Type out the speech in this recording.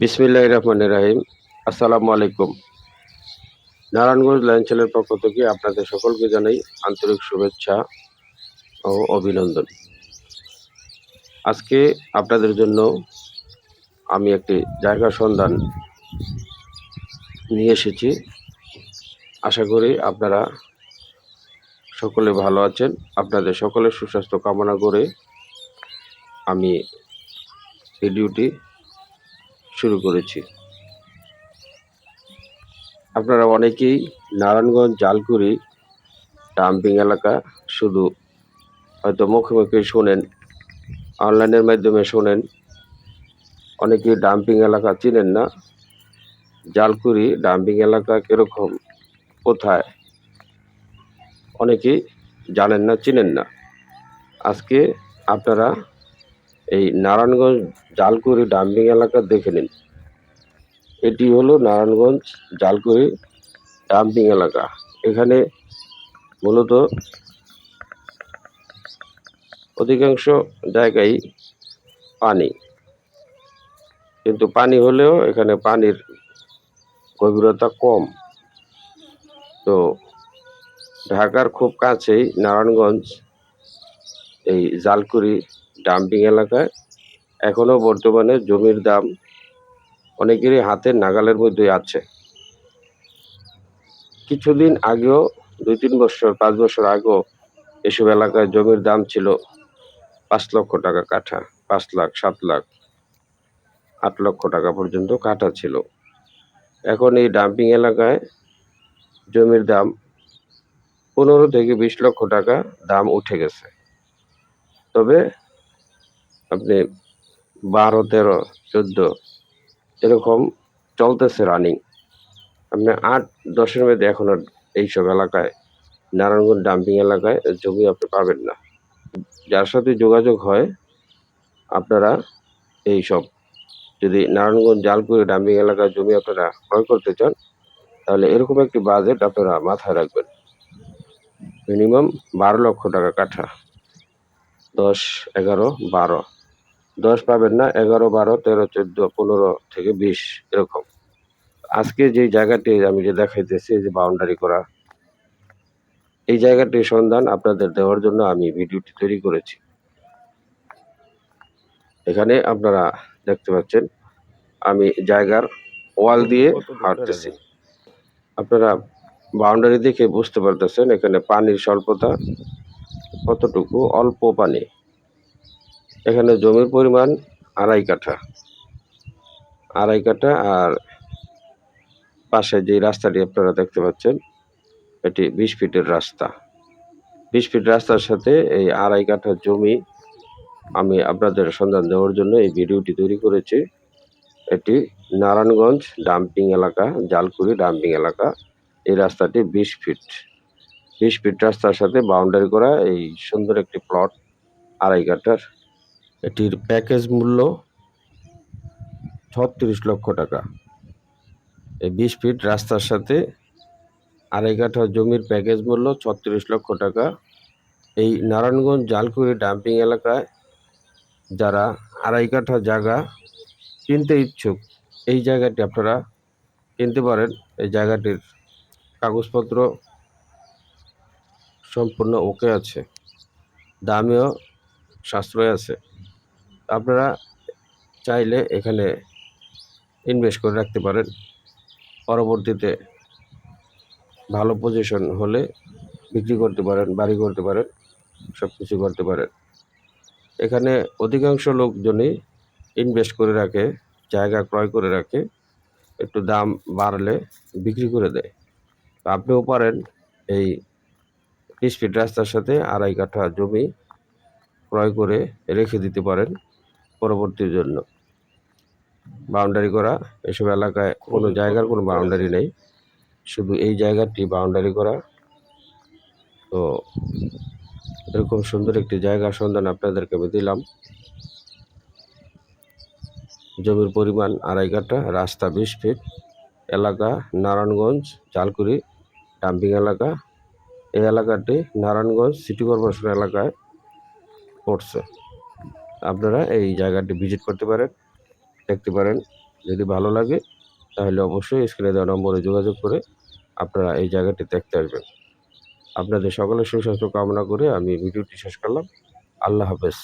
বিসমিল্লাহ রহমান রাহিম। আসসালামু আলাইকুম। নারায়ণগঞ্জ লাইনচেলের পক্ষ থেকে আপনাদের সকলকে জানাই আন্তরিক শুভেচ্ছা ও অভিনন্দন। আজকে আপনাদের জন্য আমি একটি জায়গা সন্ধান নিয়ে এসেছি। আশা করি আপনারা সকলে ভালো আছেন। আপনাদের সকলের সুস্বাস্থ্য কামনা করে আমি ভিডিওটি শুরু করেছি। আপনারা অনেকেই নারায়ণগঞ্জ, জালকুড়ি, ডাম্পিং এলাকা শুধু হয়তো মুখে মুখে শোনেন, অনলাইনের মাধ্যমে শোনেন। অনেকেই ডাম্পিং এলাকা চিনেন না। জালকুড়ি, ডাম্পিং এলাকা কীরকম, কোথায়? অনেকেই জানেন না, চিনেন না। আজকে আপনারা এই নারায়ণগঞ্জ জালকুড়ি ডাম্পিং এলাকা দেখে নিন। এটি হলো নারায়ণগঞ্জ জালকুড়ি ডাম্পিং এলাকা। এখানে মূলত অধিকাংশ জায়গায় পানি, কিন্তু পানি হলেও এখানে পানির গভীরতা কম। তো ঢাকার খুব কাছেই নারায়ণগঞ্জ এই জালকুড়ি ডাম্পিং এলাকায় এখনও বর্তমানে জমির দাম অনেকেরই হাতের নাগালের মধ্যে আছে। কিছুদিন আগেও দুই তিন বছর, পাঁচ বছর আগেও এসব এলাকায় জমির দাম ছিল পাঁচ লক্ষ টাকা কাঠা, পাঁচ লাখ, সাত লাখ, আট লক্ষ টাকা পর্যন্ত কাঠা ছিল। এখন এই ডাম্পিং এলাকায় জমির দাম পনেরো থেকে বিশ লক্ষ টাকা দাম উঠে গেছে। তবে আপনি বারো, তেরো, চোদ্দ, এরকম চলতেছে রানিং আপনি আট, দশের মধ্যে এখন আর এইসব এলাকায়, নারায়ণগঞ্জ ডাম্পিং এলাকায় জমি আপনি পাবেন না। যার সাথে যোগাযোগ হয়, আপনারা এই সব যদি নারায়ণগঞ্জ জালকুড়ি ডাম্পিং এলাকায় জমি আপনারা ক্রয় করতে চান, তাহলে এরকম একটি বাজেট আপনারা মাথায় রাখবেন। মিনিমাম বারো লক্ষ টাকা কাঠা। দশ, এগারো, বারো। দশ পাবেন না এগারো বারো তেরো চোদ্দ পনেরো থেকে বিশ এরকম। আজকে যে জায়গাটি আমি যে দেখাইতেছি যে বাউন্ডারি করা এই জায়গাটির সন্ধান আপনাদের দেওয়ার জন্য আমি ভিডিওটি তৈরি করেছি। এখানে আপনারা দেখতে পাচ্ছেন আমি জায়গার ওয়াল দিয়ে হাঁটতেছি। আপনারা বাউন্ডারি দেখে বুঝতে পারতেছেন এখানে পানির স্বল্পতা কতটুকু? অল্প পানি। এখানে জমির পরিমাণ আড়াই কাঠা। আড়াই কাঠা আর পাশে যে রাস্তাটি আপনারা দেখতে পাচ্ছেন, এটি বিশ ফিটের রাস্তা। বিশ ফিট রাস্তার সাথে এই আড়াই কাঠা জমি আমি আপনাদের সন্ধান দেওয়ার জন্য এই ভিডিওটি তৈরি করেছি। এটি নারায়ণগঞ্জ ডাম্পিং এলাকা, জালকুড়ি ডাম্পিং এলাকা। এই রাস্তাটি বিশ ফিট। বিশ ফিট রাস্তার সাথে বাউন্ডারি করা এই সুন্দর একটি প্লট আড়াই কাঠার। এটির প্যাকেজ মূল্য ছত্রিশ লক্ষ টাকা। এই বিশ ফিট রাস্তার সাথে আড়াই কাঠা জমির প্যাকেজ মূল্য ছত্রিশ লক্ষ টাকা। এই নারায়ণগঞ্জ জালকুড়ি ডাম্পিং এলাকায় যারা আড়াই কাঠা জায়গা কিনতে ইচ্ছুক, এই জায়গাটি আপনারা কিনতে পারেন। এই জায়গাটির কাগজপত্র সম্পূর্ণ ওকে আছে, দামেও সাশ্রয় আছে। আপনারা চাইলে এখানে ইনভেস্ট করে রাখতে পারেন। পরবর্তীতে ভালো পজিশন হলে বিক্রি করতে পারেন, বাড়ি করতে পারেন সব কিছু করতে পারেন। এখানে অধিকাংশ লোকজনই ইনভেস্ট করে রাখে, জায়গা ক্রয় করে রাখে, একটু দাম বাড়লে বিক্রি করে দেয়। আপনিও পারেন এই বিশ রাস্তার সাথে আড়াই কাঠা জমি ক্রয় করে রেখে দিতে পারেন। পরবর্তীর জন্য। বাউন্ডারি করা এসব এলাকায় কোনো জায়গার কোনো বাউন্ডারি নেই। শুধু এই জায়গাটি বাউন্ডারি করা। তো এরকম সুন্দর একটি জায়গার সন্ধান আপনাদেরকে আমি দিলাম। জমির পরিমাণ আড়াই কাঠা রাস্তা বিশ ফিট এলাকা নারায়ণগঞ্জ জালকুড়ি ডাম্পিং এলাকা। এই এলাকাটি নারায়ণগঞ্জ সিটি কর্পোরেশন এলাকায় পড়ছে। আপনারা এই জায়গাটি ভিজিট করতে পারেন, দেখতে পারেন। যদি ভালো লাগে, তাহলে অবশ্যই স্ক্রিনে দেওয়া নম্বরে যোগাযোগ করে আপনারা এই জায়গাটি দেখতে আসবেন। আপনাদের সকলের সুস্বাস্থ্য কামনা করে আমি ভিডিওটি শেষ করলাম। আল্লাহ হাফেজ।